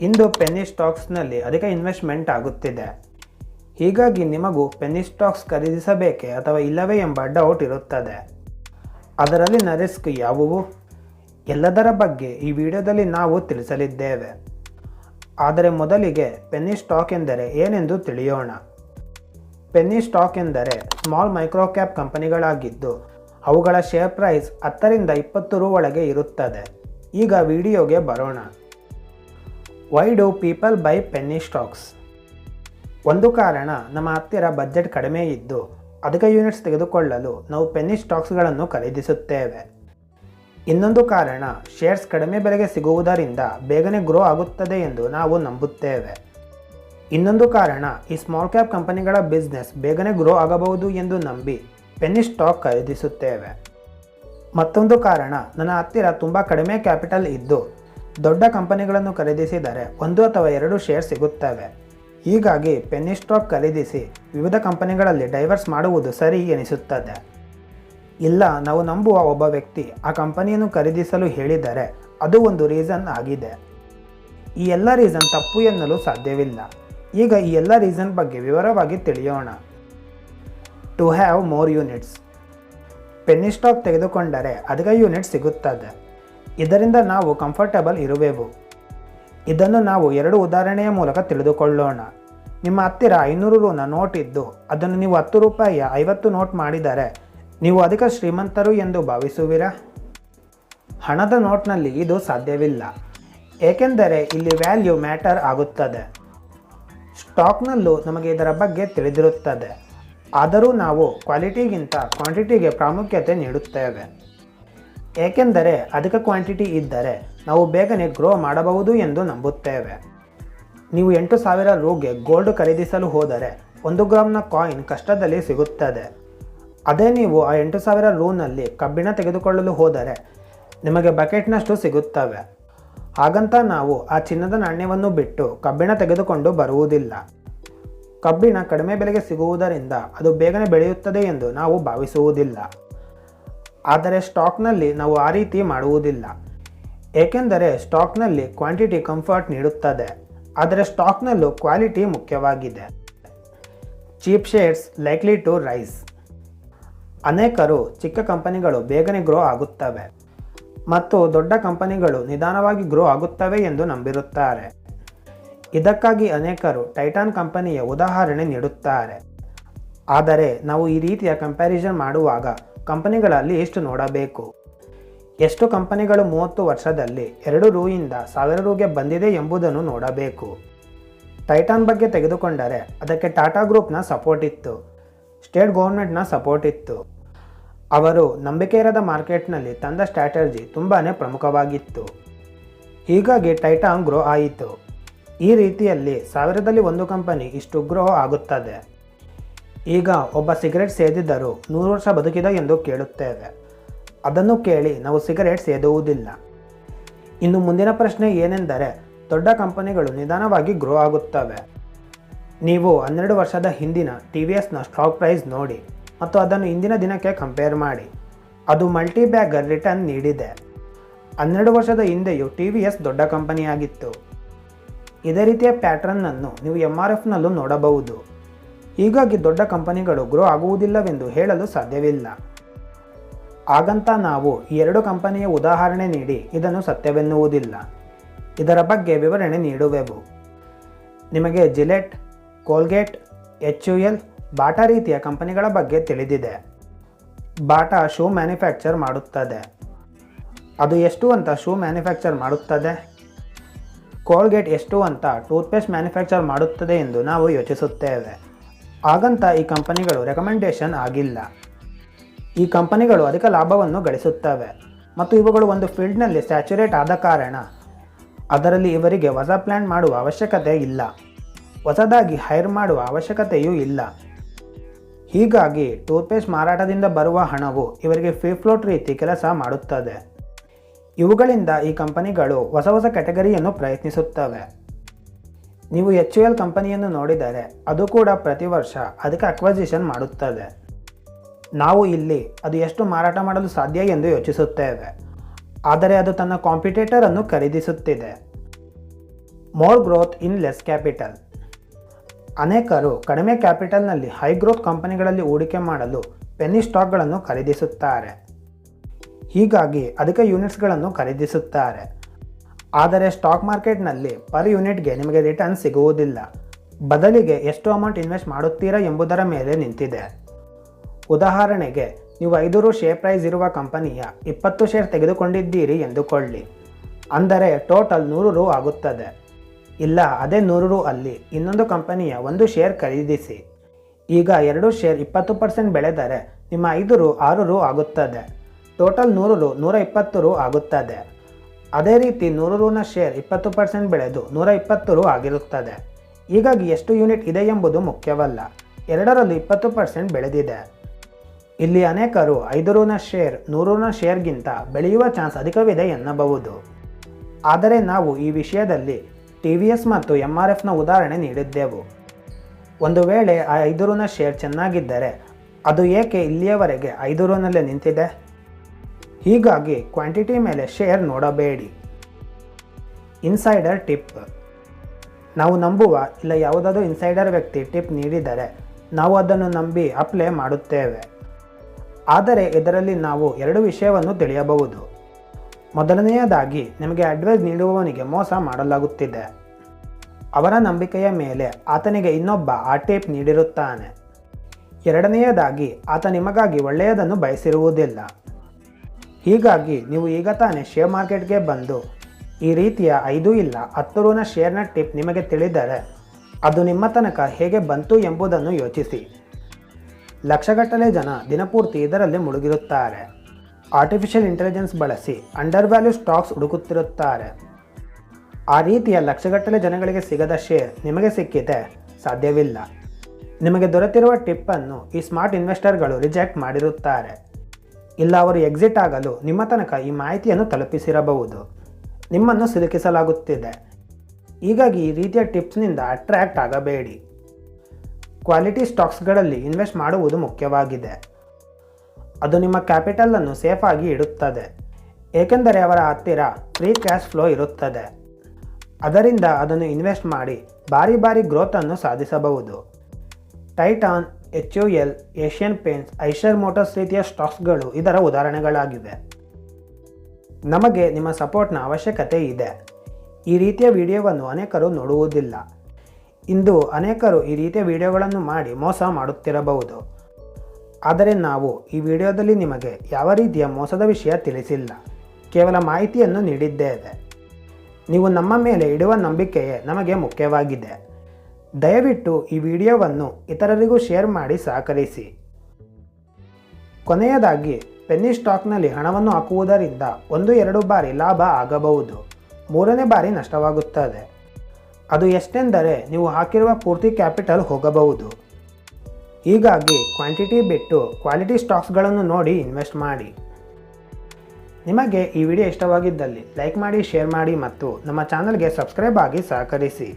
ಇಂದು Penney ಸ್ಟಾಕ್ಸ್ನಲ್ಲಿ ಅಧಿಕ investment ಆಗುತ್ತಿದೆ. ಹೀಗಾಗಿ ನಿಮಗೂ ಪೆನ್ನಿ ಸ್ಟಾಕ್ಸ್ ಖರೀದಿಸಬೇಕೆ ಅಥವಾ ಇಲ್ಲವೇ ಎಂಬ ಡೌಟ್ ಇರುತ್ತದೆ. ಅದರಲ್ಲಿನ ರಿಸ್ಕ್ ಯಾವುವು? ಎಲ್ಲದರ ಬಗ್ಗೆ ಈ ವಿಡಿಯೋದಲ್ಲಿ ನಾವು ತಿಳಿಸಲಿದ್ದೇವೆ. ಆದರೆ ಮೊದಲಿಗೆ ಪೆನ್ನಿ ಸ್ಟಾಕ್ ಎಂದರೆ ಏನೆಂದು ತಿಳಿಯೋಣ. ಪೆನ್ನಿ ಸ್ಟಾಕ್ ಎಂದರೆ ಸ್ಮಾಲ್ ಮೈಕ್ರೋ ಕ್ಯಾಪ್ ಕಂಪನಿಗಳಾಗಿದ್ದು, ಅವುಗಳ ಶೇರ್ ಪ್ರೈಸ್ ಹತ್ತರಿಂದ ಇಪ್ಪತ್ತು ರು ಒಳಗೆ ಇರುತ್ತದೆ. ಈಗ ವಿಡಿಯೋಗೆ ಬರೋಣ. Why do people buy penny stocks ಒಂದು ಕಾರಣ ನಮ್ಮ ಹತ್ತಿರ ಬಜೆಟ್ ಕಡಿಮೆ ಇದ್ದು ಅಧಿಕ ಯೂನಿಟ್ಸ್ ತೆಗೆದುಕೊಳ್ಳಲು ನಾವು ಪೆನ್ನಿ ಸ್ಟಾಕ್ಸ್ಗಳನ್ನು ಖರೀದಿಸುತ್ತೇವೆ. ಇನ್ನೊಂದು ಕಾರಣ ಶೇರ್ಸ್ ಕಡಿಮೆ ಬೆಲೆಗೆ ಸಿಗುವುದರಿಂದ ಬೇಗನೆ ಗ್ರೋ ಆಗುತ್ತದೆ ಎಂದು ನಾವು ನಂಬುತ್ತೇವೆ. ಇನ್ನೊಂದು ಕಾರಣ ಈ ಸ್ಮಾಲ್ ಕ್ಯಾಪ್ ಕಂಪನಿಗಳ ಬಿಸ್ನೆಸ್ ಬೇಗನೆ ಗ್ರೋ ಆಗಬಹುದು ಎಂದು ನಂಬಿ ಪೆನ್ನಿ ಸ್ಟಾಕ್ ಖರೀದಿಸುತ್ತೇವೆ. ಮತ್ತೊಂದು ಕಾರಣ ನನ್ನ ಹತ್ತಿರ ತುಂಬ ಕಡಿಮೆ ಕ್ಯಾಪಿಟಲ್ ಇದ್ದು ದೊಡ್ಡ ಕಂಪನಿಗಳನ್ನು ಖರೀದಿಸಿದರೆ ಒಂದು ಅಥವಾ ಎರಡು ಶೇರ್ ಸಿಗುತ್ತವೆ. ಹೀಗಾಗಿ ಪೆನ್ನಿ ಸ್ಟಾಕ್ ಖರೀದಿಸಿ ವಿವಿಧ ಕಂಪನಿಗಳಲ್ಲಿ ಡೈವರ್ಸ್ ಮಾಡುವುದು ಸರಿ ಎನಿಸುತ್ತದೆ. ಇಲ್ಲ, ನಾವು ನಂಬುವ ಒಬ್ಬ ವ್ಯಕ್ತಿ ಆ ಕಂಪನಿಯನ್ನು ಖರೀದಿಸಲು ಹೇಳಿದರೆ ಅದು ಒಂದು ರೀಸನ್ ಆಗಿದೆ. ಈ ಎಲ್ಲ ರೀಸನ್ ತಪ್ಪು ಎನ್ನಲು ಸಾಧ್ಯವಿಲ್ಲ. ಈಗ ಈ ಎಲ್ಲ ರೀಸನ್ ಬಗ್ಗೆ ವಿವರವಾಗಿ ತಿಳಿಯೋಣ. To have more units penny stock ತೆಗೆದುಕೊಂಡರೆ ಅಧಿಕ ಯೂನಿಟ್ ಸಿಗುತ್ತದೆ. ಇದರಿಂದ ನಾವು ಕಂಫರ್ಟಬಲ್ ಇರುವೆವು. ಇದನ್ನು ನಾವು ಎರಡು ಉದಾಹರಣೆಯ ಮೂಲಕ ತಿಳಿದುಕೊಳ್ಳೋಣ. ನಿಮ್ಮ ಹತ್ತಿರ ಐನೂರು ರೂನ ನೋಟ್ ಇದ್ದು, ಅದನ್ನು ನೀವು ಹತ್ತು ರೂಪಾಯಿಯ ಐವತ್ತು ನೋಟ್ ಮಾಡಿದರೆ, ನೀವು ಅಧಿಕ ಶ್ರೀಮಂತರು ಎಂದು ಭಾವಿಸುವಿರಾ? ಹಣದ ನೋಟ್ನಲ್ಲಿ ಇದು ಸಾಧ್ಯವಿಲ್ಲ. ಏಕೆಂದರೆ ಇಲ್ಲಿ ವ್ಯಾಲ್ಯೂ ಮ್ಯಾಟರ್ ಆಗುತ್ತದೆ. ಸ್ಟಾಕ್ನಲ್ಲೂ ನಮಗೆ ಇದರ ಬಗ್ಗೆ ತಿಳಿದಿರುತ್ತದೆ. ಆದರೂ ನಾವು ಕ್ವಾಲಿಟಿಗಿಂತ ಕ್ವಾಂಟಿಟಿಗೆ ಪ್ರಾಮುಖ್ಯತೆ ನೀಡುತ್ತೇವೆ. ಏಕೆಂದರೆ ಅಧಿಕ ಕ್ವಾಂಟಿಟಿ ಇದ್ದರೆ ನಾವು ಬೇಗನೆ ಗ್ರೋ ಮಾಡಬಹುದು ಎಂದು ನಂಬುತ್ತೇವೆ. ನೀವು ಎಂಟು ಸಾವಿರ ರೂಗೆ ಗೋಲ್ಡ್ ಖರೀದಿಸಲು ಹೋದರೆ ಒಂದು ಗ್ರಾಮ್ನ ಕಾಯಿನ್ ಕಷ್ಟದಲ್ಲಿ ಸಿಗುತ್ತದೆ. ಅದೇ ನೀವು ಆ ಎಂಟು ಸಾವಿರ ರೂನಲ್ಲಿ ಕಬ್ಬಿಣ ತೆಗೆದುಕೊಳ್ಳಲು ಹೋದರೆ ನಿಮಗೆ ಬಕೆಟ್ನಷ್ಟು ಸಿಗುತ್ತವೆ. ಹಾಗಂತ ನಾವು ಆ ಚಿನ್ನದ ನಾಣ್ಯವನ್ನು ಬಿಟ್ಟು ಕಬ್ಬಿಣ ತೆಗೆದುಕೊಂಡು ಬರುವುದಿಲ್ಲ. ಕಬ್ಬಿಣ ಕಡಿಮೆ ಬೆಲೆಗೆ ಸಿಗುವುದರಿಂದ ಅದು ಬೇಗನೆ ಬೆಳೆಯುತ್ತದೆ ಎಂದು ನಾವು ಭಾವಿಸುವುದಿಲ್ಲ. ಆದರೆ ಸ್ಟಾಕ್ನಲ್ಲಿ ನಾವು ಆ ರೀತಿ ಮಾಡುವುದಿಲ್ಲ. ಏಕೆಂದರೆ ಸ್ಟಾಕ್ನಲ್ಲಿ ಕ್ವಾಂಟಿಟಿ ಕಂಫರ್ಟ್ ನೀಡುತ್ತದೆ, ಆದರೆ ಸ್ಟಾಕ್ನಲ್ಲೂ ಕ್ವಾಲಿಟಿ ಮುಖ್ಯವಾಗಿದೆ. Cheap shares likely to rise. ಅನೇಕರು ಚಿಕ್ಕ ಕಂಪನಿಗಳು ಬೇಗನೆ ಗ್ರೋ ಆಗುತ್ತವೆ ಮತ್ತು ದೊಡ್ಡ ಕಂಪನಿಗಳು ನಿಧಾನವಾಗಿ ಗ್ರೋ ಆಗುತ್ತವೆ ಎಂದು ನಂಬಿರುತ್ತಾರೆ. ಇದಕ್ಕಾಗಿ ಅನೇಕರು ಟೈಟಾನ್ ಕಂಪನಿಯ ಉದಾಹರಣೆ ನೀಡುತ್ತಾರೆ. ಆದರೆ ನಾವು ಈ ರೀತಿಯ ಕಂಪ್ಯಾರಿಸನ್ ಮಾಡುವಾಗ ಕಂಪನಿಗಳಲ್ಲಿ ಎಷ್ಟು ನೋಡಬೇಕು? ಎಷ್ಟು ಕಂಪನಿಗಳು ಮೂವತ್ತು ವರ್ಷದಲ್ಲಿ ಎರಡು ರೂಯಿಂದ ಸಾವಿರ ರೂಗೆ ಬಂದಿದೆ ಎಂಬುದನ್ನು ನೋಡಬೇಕು. ಟೈಟಾನ್ ಬಗ್ಗೆ ತೆಗೆದುಕೊಂಡರೆ ಅದಕ್ಕೆ ಟಾಟಾ ಗ್ರೂಪ್ನ ಸಪೋರ್ಟ್ ಇತ್ತು. ಸ್ಟೇಟ್ ಗೌರ್ಮೆಂಟ್ನ ಸಪೋರ್ಟ್ ಇತ್ತು. ಅವರು ನಂಬಿಕೆ ಇರದ ಮಾರ್ಕೆಟ್ನಲ್ಲಿ ತಂದ ಸ್ಟ್ರಾಟಜಿ ತುಂಬಾ ಪ್ರಮುಖವಾಗಿತ್ತು. ಹೀಗಾಗಿ ಟೈಟಾನ್ ಗ್ರೋ ಆಯಿತು. ಈ ರೀತಿಯಲ್ಲಿ ಸಾವಿರದಲ್ಲಿ ಒಂದು ಕಂಪನಿ ಇಷ್ಟು ಗ್ರೋ ಆಗುತ್ತದೆ. ಈಗ ಒಬ್ಬ ಸಿಗರೆಟ್ ಸೇದಿದ್ದರೂ ನೂರು ವರ್ಷ ಬದುಕಿದ ಎಂದು ಕೇಳುತ್ತೇವೆ. ಅದನ್ನು ಕೇಳಿ ನಾವು ಸಿಗರೆಟ್ ಸೇದುವುದಿಲ್ಲ. ಇನ್ನು ಮುಂದಿನ ಪ್ರಶ್ನೆ ಏನೆಂದರೆ, ದೊಡ್ಡ ಕಂಪನಿಗಳು ನಿಧಾನವಾಗಿ ಗ್ರೋ ಆಗುತ್ತವೆ. ನೀವು ಹನ್ನೆರಡು ವರ್ಷದ ಹಿಂದಿನ ಟಿ ವಿ ಎಸ್ನ ಸ್ಟಾಕ್ ಪ್ರೈಸ್ ನೋಡಿ ಮತ್ತು ಅದನ್ನು ಇಂದಿನ ದಿನಕ್ಕೆ ಕಂಪೇರ್ ಮಾಡಿ. ಅದು ಮಲ್ಟಿ ಬ್ಯಾಗರ್ ರಿಟರ್ನ್ ನೀಡಿದೆ. ಹನ್ನೆರಡು ವರ್ಷದ ಹಿಂದೆಯೂ ಟಿ ವಿ ಎಸ್ ದೊಡ್ಡ ಕಂಪನಿಯಾಗಿತ್ತು. ಇದೇ ರೀತಿಯ ಪ್ಯಾಟ್ರನ್ನನ್ನು ನೀವು ಎಂ ಆರ್ ಎಫ್ನಲ್ಲೂ ನೋಡಬಹುದು. ಹೀಗಾಗಿ ದೊಡ್ಡ ಕಂಪನಿಗಳು ಗ್ರೋ ಆಗುವುದಿಲ್ಲವೆಂದು ಹೇಳಲು ಸಾಧ್ಯವಿಲ್ಲ. ಹಾಗಂತ ನಾವು ಈ ಎರಡು ಕಂಪನಿಯ ಉದಾಹರಣೆ ನೀಡಿ ಇದನ್ನು ಸತ್ಯವೆನ್ನುವುದಿಲ್ಲ. ಇದರ ಬಗ್ಗೆ ವಿವರಣೆ ನೀಡುವೆವು. ನಿಮಗೆ Gillette, Colgate H U L Bata ರೀತಿಯ ಕಂಪನಿಗಳ ಬಗ್ಗೆ ತಿಳಿದಿದೆ. ಬಾಟಾ ಶೂ ಮ್ಯಾನುಫ್ಯಾಕ್ಚರ್ ಮಾಡುತ್ತದೆ. ಅದು ಎಷ್ಟು ಅಂತ ಶೂ ಮ್ಯಾನುಫ್ಯಾಕ್ಚರ್ ಮಾಡುತ್ತದೆ? ಕೋಲ್ಗೇಟ್ ಎಷ್ಟು ಅಂತ ಟೂತ್ಪೇಸ್ಟ್ ಮ್ಯಾನುಫ್ಯಾಕ್ಚರ್ ಮಾಡುತ್ತದೆ ಎಂದು ನಾವು ಯೋಚಿಸುತ್ತೇವೆ. ಹಾಗಂತ ಈ ಕಂಪನಿಗಳು ರೆಕಮೆಂಡೇಷನ್ ಆಗಿಲ್ಲ. ಈ ಕಂಪನಿಗಳು ಅಧಿಕ ಲಾಭವನ್ನು ಗಳಿಸುತ್ತವೆ. ಮತ್ತು ಇವುಗಳು ಒಂದು ಫೀಲ್ಡ್ನಲ್ಲಿ ಸ್ಯಾಚುರೇಟ್ ಆದ ಕಾರಣ ಅದರಲ್ಲಿ ಇವರಿಗೆ ಹೊಸ ಪ್ಲ್ಯಾನ್ ಮಾಡುವ ಅವಶ್ಯಕತೆ ಇಲ್ಲ. ಹೊಸದಾಗಿ ಹೈರ್ ಮಾಡುವ ಅವಶ್ಯಕತೆಯೂ ಇಲ್ಲ. ಹೀಗಾಗಿ ಟೂತ್ಪೇಸ್ಟ್ ಮಾರಾಟದಿಂದ ಬರುವ ಹಣವು ಇವರಿಗೆ ಫ್ರೀ ಫ್ಲೋಟ್ ರೀತಿ ಕೆಲಸ ಮಾಡುತ್ತದೆ. ಇವುಗಳಿಂದ ಈ ಕಂಪನಿಗಳು ಹೊಸ ಹೊಸ ಕ್ಯಾಟಗರಿಯನ್ನು ಪ್ರಯತ್ನಿಸುತ್ತವೆ. ನೀವು ಎಚ್ ಎಲ್ ಕಂಪನಿಯನ್ನು ನೋಡಿದರೆ ಅದು ಕೂಡ ಪ್ರತಿ ವರ್ಷ ಅದಕ್ಕೆ ಅಕ್ವಸಿಷನ್ ಮಾಡುತ್ತದೆ. ನಾವು ಇಲ್ಲಿ ಅದು ಎಷ್ಟು ಮಾರಾಟ ಮಾಡಲು ಸಾಧ್ಯ ಎಂದು ಯೋಚಿಸುತ್ತೇವೆ. ಆದರೆ ಅದು ತನ್ನ ಕಾಂಪಿಟೇಟರ್ ಅನ್ನು ಖರೀದಿಸುತ್ತಿದೆ. More growth in less capital ಅನೇಕರು ಕಡಿಮೆ ಕ್ಯಾಪಿಟಲ್ನಲ್ಲಿ ಹೈ ಗ್ರೋತ್ ಕಂಪನಿಗಳಲ್ಲಿ ಹೂಡಿಕೆ ಮಾಡಲು ಪೆನ್ನಿ ಸ್ಟಾಕ್ಗಳನ್ನು ಖರೀದಿಸುತ್ತಾರೆ. ಹೀಗಾಗಿ ಅಧಿಕ ಯೂನಿಟ್ಸ್ಗಳನ್ನು ಖರೀದಿಸುತ್ತಾರೆ. ಆದರೆ ಸ್ಟಾಕ್ ಮಾರ್ಕೆಟ್ನಲ್ಲಿ ಪರ್ ಯೂನಿಟ್ಗೆ ನಿಮಗೆ ರಿಟರ್ನ್ ಸಿಗುವುದಿಲ್ಲ. ಬದಲಿಗೆ ಎಷ್ಟು ಅಮೌಂಟ್ ಇನ್ವೆಸ್ಟ್ ಮಾಡುತ್ತೀರಾ ಎಂಬುದರ ಮೇಲೆ ನಿಂತಿದೆ. ಉದಾಹರಣೆಗೆ, ನೀವು ಐದು ರು ಶೇರ್ ಪ್ರೈಸ್ ಇರುವ ಕಂಪನಿಯ ಇಪ್ಪತ್ತು ಶೇರ್ ತೆಗೆದುಕೊಂಡಿದ್ದೀರಿ ಎಂದುಕೊಳ್ಳಿ. ಅಂದರೆ ಟೋಟಲ್ ನೂರು ರು ಆಗುತ್ತದೆ. ಇಲ್ಲ, ಅದೇ ನೂರು ರು ಅಲ್ಲಿ ಇನ್ನೊಂದು ಕಂಪನಿಯ ಒಂದು ಶೇರ್ ಖರೀದಿಸಿ. ಈಗ ಎರಡು ಶೇರ್ ಇಪ್ಪತ್ತು ಪರ್ಸೆಂಟ್ ಬೆಳೆದರೆ ನಿಮ್ಮ ಐದು ರು, ಆರು ರು ಆಗುತ್ತದೆ. ಟೋಟಲ್ ನೂರು ರು, ನೂರ ಇಪ್ಪತ್ತು ರು ಆಗುತ್ತದೆ. ಅದೇ ರೀತಿ ನೂರು ರೂನ ಶೇರ್ ಇಪ್ಪತ್ತು ಪರ್ಸೆಂಟ್ ಬೆಳೆದು ನೂರ ಇಪ್ಪತ್ತು ರು ಆಗಿರುತ್ತದೆ. ಹೀಗಾಗಿ ಎಷ್ಟು ಯೂನಿಟ್ ಇದೆ ಎಂಬುದು ಮುಖ್ಯವಲ್ಲ. ಎರಡರಲ್ಲೂ ಇಪ್ಪತ್ತು ಪರ್ಸೆಂಟ್ ಬೆಳೆದಿದೆ. ಇಲ್ಲಿ ಅನೇಕರು ಐದು ರೂನ ಶೇರ್ ನೂರುನ ಶೇರ್ಗಿಂತ ಬೆಳೆಯುವ ಚಾನ್ಸ್ ಅಧಿಕವಿದೆ ಎನ್ನಬಹುದು. ಆದರೆ ನಾವು ಈ ವಿಷಯದಲ್ಲಿ ಟಿ ವಿ ಎಸ್ ಮತ್ತು ಎಂ ಆರ್ ಎಫ್ನ ಉದಾಹರಣೆ ನೀಡಿದ್ದೆವು. ಒಂದು ವೇಳೆ ಆ ಐದು ರೂನ ಶೇರ್ ಚೆನ್ನಾಗಿದ್ದರೆ ಅದು ಏಕೆ ಇಲ್ಲಿಯವರೆಗೆ ಐದು ರೂನಲ್ಲೇ ನಿಂತಿದೆ? ಹೀಗಾಗಿ ಕ್ವಾಂಟಿಟಿ ಮೇಲೆ ಶೇರ್ ನೋಡಬೇಡಿ. ಇನ್ಸೈಡರ್ ಟಿಪ್ ನಾವು ನಂಬುವ ಇಲ್ಲ ಯಾವುದಾದ್ರೂ ಇನ್ಸೈಡರ್ ವ್ಯಕ್ತಿ ಟಿಪ್ ನೀಡಿದರೆ ನಾವು ಅದನ್ನು ನಂಬಿ ಅಪ್ಲೈ ಮಾಡುತ್ತೇವೆ. ಆದರೆ ಇದರಲ್ಲಿ ನಾವು ಎರಡು ವಿಷಯವನ್ನು ತಿಳಿಯಬಹುದು. ಮೊದಲನೆಯದಾಗಿ ನಿಮಗೆ ಅಡ್ವೈಸ್ ನೀಡುವವನಿಗೆ ಮೋಸ ಮಾಡಲಾಗುತ್ತಿದೆ. ಅವರ ನಂಬಿಕೆಯ ಮೇಲೆ ಆತನಿಗೆ ಇನ್ನೊಬ್ಬ ಆ ಟಿಪ್ ನೀಡಿರುತ್ತಾನೆ. ಎರಡನೆಯದಾಗಿ ಆತ ನಿಮಗಾಗಿ ಒಳ್ಳೆಯದನ್ನು ಬಯಸಿರುವುದಿಲ್ಲ. ಹೀಗಾಗಿ ನೀವು ಈಗ ತಾನೇ ಶೇರ್ ಮಾರ್ಕೆಟ್ಗೆ ಬಂದು ಈ ರೀತಿಯ ಐದು ಇಲ್ಲ ಹತ್ತು ರೂನ ಶೇರ್ನ ಟಿಪ್ ನಿಮಗೆ ತಿಳಿದರೆ ಅದು ನಿಮ್ಮ ತನಕ ಹೇಗೆ ಬಂತು ಎಂಬುದನ್ನು ಯೋಚಿಸಿ. ಲಕ್ಷಗಟ್ಟಲೆ ಜನ ದಿನಪೂರ್ತಿ ಇದರಲ್ಲಿ ಮುಳುಗಿರುತ್ತಾರೆ. ಆರ್ಟಿಫಿಷಿಯಲ್ ಇಂಟೆಲಿಜೆನ್ಸ್ ಬಳಸಿ ಅಂಡರ್ ವ್ಯಾಲ್ಯೂ ಸ್ಟಾಕ್ಸ್ ಹುಡುಕುತ್ತಿರುತ್ತಾರೆ. ಆ ರೀತಿಯ ಲಕ್ಷಗಟ್ಟಲೆ ಜನಗಳಿಗೆ ಸಿಗದ ಶೇರ್ ನಿಮಗೆ ಸಿಕ್ಕಿದೆ, ಸಾಧ್ಯವಿಲ್ಲ. ನಿಮಗೆ ದೊರೆತಿರುವ ಟಿಪ್ಪನ್ನು ಈ ಸ್ಮಾರ್ಟ್ ಇನ್ವೆಸ್ಟರ್ಗಳು ರಿಜೆಕ್ಟ್ ಮಾಡಿರುತ್ತಾರೆ. ಇಲ್ಲ ಅವರು ಎಕ್ಸಿಟ್ ಆಗಲು ನಿಮ್ಮ ತನಕ ಈ ಮಾಹಿತಿಯನ್ನು ತಲುಪಿಸಿರಬಹುದು. ನಿಮ್ಮನ್ನು ಸಿಲುಕಿಸಲಾಗುತ್ತಿದೆ. ಹೀಗಾಗಿ ಈ ರೀತಿಯ ಟಿಪ್ಸ್ನಿಂದ ಅಟ್ರ್ಯಾಕ್ಟ್ ಆಗಬೇಡಿ. ಕ್ವಾಲಿಟಿ ಸ್ಟಾಕ್ಸ್ಗಳಲ್ಲಿ ಇನ್ವೆಸ್ಟ್ ಮಾಡುವುದು ಮುಖ್ಯವಾಗಿದೆ. ಅದು ನಿಮ್ಮ ಕ್ಯಾಪಿಟಲನ್ನು ಸೇಫಾಗಿ ಇಡುತ್ತದೆ. ಏಕೆಂದರೆ ಅವರ ಹತ್ತಿರ ಫ್ರೀ ಕ್ಯಾಶ್ ಫ್ಲೋ ಇರುತ್ತದೆ. ಅದರಿಂದ ಅದನ್ನು ಇನ್ವೆಸ್ಟ್ ಮಾಡಿ ಬಾರಿ ಬಾರಿ ಗ್ರೋತನ್ನು ಸಾಧಿಸಬಹುದು. Titan H U L Asian Paints Eicher Motors ರೀತಿಯ ಸ್ಟಾಕ್ಸ್ಗಳು ಇದರ ಉದಾಹರಣೆಗಳಾಗಿವೆ. ನಮಗೆ ನಿಮ್ಮ ಸಪೋರ್ಟ್ನ ಅವಶ್ಯಕತೆ ಇದೆ. ಈ ರೀತಿಯ ವಿಡಿಯೋವನ್ನು ಅನೇಕರು ನೋಡುವುದಿಲ್ಲ. ಇಂದು ಅನೇಕರು ಈ ರೀತಿಯ ವಿಡಿಯೋಗಳನ್ನು ಮಾಡಿ ಮೋಸ ಮಾಡುತ್ತಿರಬಹುದು. ಆದರೆ ನಾವು ಈ ವಿಡಿಯೋದಲ್ಲಿ ನಿಮಗೆ ಯಾವ ರೀತಿಯ ಮೋಸದ ವಿಷಯ ತಿಳಿಸಿಲ್ಲ. ಕೇವಲ ಮಾಹಿತಿಯನ್ನು ನೀಡಿದ್ದೇವೆ. ನೀವು ನಮ್ಮ ಮೇಲೆ ಇಡುವ ನಂಬಿಕೆಯೇ ನಮಗೆ ಮುಖ್ಯವಾಗಿದೆ. ದಯವಿಟ್ಟು ಈ ವಿಡಿಯೋವನ್ನು ಇತರರಿಗೂ ಶೇರ್ ಮಾಡಿ ಸಹಕರಿಸಿ. ಕೊನೆಯದಾಗಿ, ಪೆನ್ನಿ ಸ್ಟಾಕ್ನಲ್ಲಿ ಹಣವನ್ನು ಹಾಕುವುದರಿಂದ ಒಂದು ಎರಡು ಬಾರಿ ಲಾಭ ಆಗಬಹುದು. ಮೂರನೇ ಬಾರಿ ನಷ್ಟವಾಗುತ್ತದೆ. ಅದು ಎಷ್ಟೆಂದರೆ ನೀವು ಹಾಕಿರುವ ಪೂರ್ತಿ ಕ್ಯಾಪಿಟಲ್ ಹೋಗಬಹುದು. ಹೀಗಾಗಿ ಕ್ವಾಂಟಿಟಿ ಬಿಟ್ಟು ಕ್ವಾಲಿಟಿ ಸ್ಟಾಕ್ಸ್ಗಳನ್ನು ನೋಡಿ ಇನ್ವೆಸ್ಟ್ ಮಾಡಿ. ನಿಮಗೆ ಈ ವಿಡಿಯೋ ಇಷ್ಟವಾಗಿದ್ದಲ್ಲಿ ಲೈಕ್ ಮಾಡಿ, ಶೇರ್ ಮಾಡಿ ಮತ್ತು ನಮ್ಮ ಚಾನಲ್ಗೆ ಸಬ್ಸ್ಕ್ರೈಬ್ ಆಗಿ ಸಹಕರಿಸಿ.